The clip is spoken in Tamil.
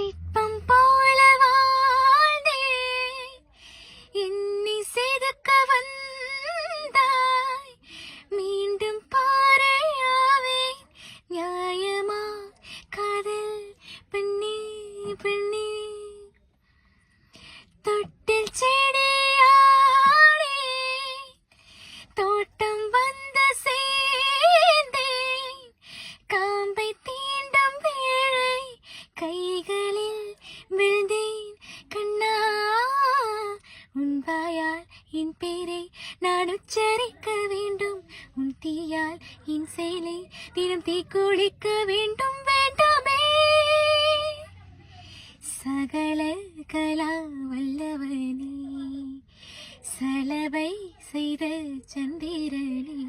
சிற்பம் போல வாழ்ந்தே. என்னை செதுக்க வந்தாய். மீண்டும் பாறையாவேன் நியாயமா? காதல் பெண்ணே பெண்ணே. தொட்டில் என் பேரை நான் உச்சரிக்க வேண்டும். உன் தீயால் என் செயலை தினம் தீக்குளிக்க வேண்டும். வேண்டுமே. சகல கலா வல்லவனே சலவை செய்த சந்திரனே.